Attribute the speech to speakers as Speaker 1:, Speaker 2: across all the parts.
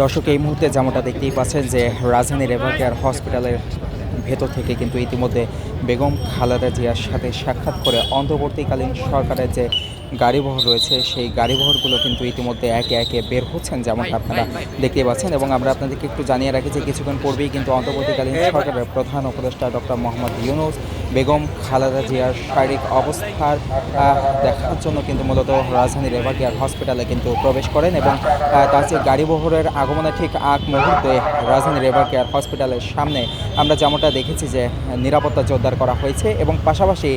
Speaker 1: দর্শক এই মুহূর্তে যেমনটা দেখতেই পাচ্ছেন যে রাজধানীর এভারকেয়ার হসপিটালের ভেতর থেকে কিন্তু ইতিমধ্যে বেগম খালেদা জিয়ার সাথে সাক্ষাৎ করে অন্তর্বর্তীকালীন সরকারের যে গাড়িবহর রয়েছে সেই গাড়িবহরগুলো কিন্তু ইতিমধ্যে একে একে বের হচ্ছেন যেমনটা আপনারা দেখতে পাচ্ছেন এবং আমরা আপনাদেরকে একটু জানিয়ে রাখি যে কিছুক্ষণ পূর্বেই কিন্তু অন্তর্বর্তীকালীন সরকারের প্রধান উপদেষ্টা ডক্টর মোহাম্মদ ইউনুস বেগম খালেদা জিয়ার শারীরিক অবস্থার দেখার জন্য কিন্তু মূলত রাজধানীর এভারকেয়ার হসপিটালে কিন্তু প্রবেশ করেন এবং তার যে গাড়িবহরের আগমনের ঠিক আগ মুহূর্তে রাজধানীর এভারকেয়ার হসপিটালের সামনে আমরা যেমনটা দেখেছি যে, নিরাপত্তা জোরদার করা হয়েছে এবং পাশাপাশি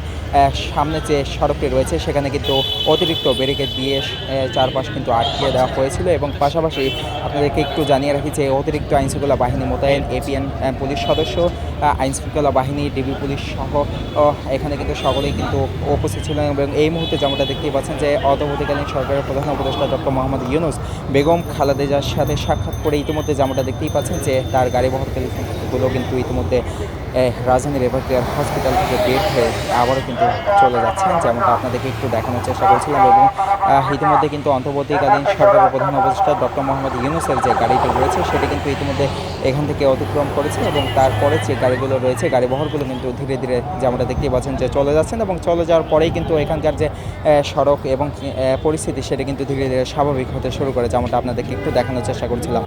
Speaker 1: সামনে যে সড়কটি রয়েছে সেখানে কিন্তু অতিরিক্ত ব্যারিকেড দিয়ে চারপাশ কিন্তু আটকে দেওয়া হয়েছিল এবং পাশাপাশি আপনাদেরকে একটু জানিয়ে রাখি যে অতিরিক্ত আইনশৃঙ্খলা বাহিনী মোতায়েন, এপিএন পুলিশ সদস্য আইনশৃঙ্খলা বাহিনী, ডিবি পুলিশ সহ এখানে কিন্তু সকলেই কিন্তু উপস্থিত ছিলেন এবং এই মুহূর্তে যেমনটা দেখতেই পাচ্ছেন যে অন্তর্বর্তীকালীন সরকারের প্রধান উপদেষ্টা ডক্টর মোহাম্মদ ইউনুস বেগম খালাদেজার সাথে সাক্ষাৎ করে ইতিমধ্যে যেমনটা দেখতেই পাচ্ছেন যে তার গাড়ি বহরগুলো কিন্তু ইতিমধ্যে আহ, রাজধানীর এভারকেয়ার হসপিটাল থেকে বের হয়ে আবারও কিন্তু চলে যাচ্ছেন যেমনটা আপনাদেরকে একটু দেখানোর চেষ্টা করছিলাম এবং ইতিমধ্যে কিন্তু অন্তর্বর্তীকালীন সরকারের প্রধান উপদেষ্টা ডক্টর মোহাম্মদ ইউনুসের যে গাড়িটি রয়েছে সেটি কিন্তু ইতিমধ্যে এখান থেকে অতিক্রম করেছে এবং তারপরে যে গাড়িগুলো রয়েছে গাড়ি বহরগুলো কিন্তু ধীরে ধীরে যেমনটা দেখতেই পাচ্ছেন যে চলে যাচ্ছেন এবং চলে যাওয়ার পরেই কিন্তু এখানকার যে সড়ক এবং পরিস্থিতি সেটা কিন্তু ধীরে ধীরে স্বাভাবিক হতে শুরু করে যেমনটা আপনাদেরকে একটু দেখানোর চেষ্টা করছিলাম।